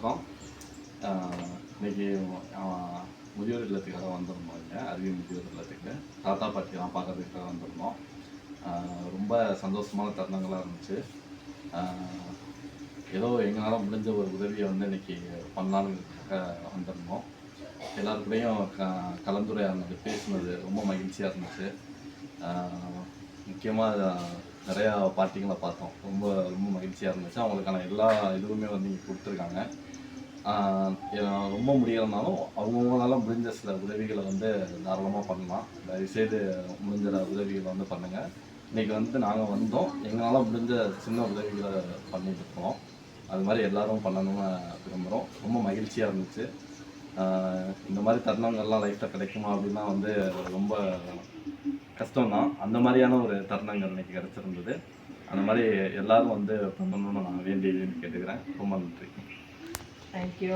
வணக்கம். இன்றைக்கி இன்னைக்கு முதியோர் இல்லத்துக்காக வந்திருந்தோம் இங்கே அருவி முதியோர் இல்லத்துக்கு. தாத்தா பாட்டிலாம் பார்க்குறதுக்காக வந்திருந்தோம். ரொம்ப சந்தோஷமான தருணங்களாக இருந்துச்சு. ஏதோ எங்களால் முடிஞ்ச ஒரு உதவியை வந்து இன்னைக்கு பண்ணலான்னு வந்திருந்தோம். எல்லாருக்கூடையும் க கலந்துரையாடினது பேசினது ரொம்ப மகிழ்ச்சியாக இருந்துச்சு. முக்கியமாக நிறையா பார்ட்டிங்களை பார்த்தோம். ரொம்ப ரொம்ப மகிழ்ச்சியாக இருந்துச்சு. அவங்களுக்கான எல்லா இதுவுமே வந்து இங்கே கொடுத்துருக்காங்க. ரொம்ப முடியலைனாலும் அவங்கவுங்களால முடிஞ்ச சில உதவிகளை வந்து தாராளமாக பண்ணலாம். தயவுசெய்து முடிஞ்ச உதவிகளை வந்து பண்ணுங்கள் இன்றைக்கி வந்து நாங்கள் வந்தோம். எங்களால் முடிஞ்ச சின்ன உதவிகளை பண்ணிட்டு இருக்கோம். அது மாதிரி எல்லோரும் பண்ணணும்னு விரும்புகிறோம் ரொம்ப மகிழ்ச்சியாக இருந்துச்சு. இந்த மாதிரி தருணங்கள்லாம் லைஃப்பில் கிடைக்குமா அப்படின்னா வந்து ரொம்ப கஷ்டம் தான் அந்த மாதிரியான ஒரு தருணங்கள் இன்னைக்கு கிடச்சிருந்தது. அந்த மாதிரி எல்லாரும் வந்து பண்ணணும்னு நான் வேண்டி வேண்டி கேட்டுக்கிறேன். ரொம்ப நன்றி. தேங்க்யூ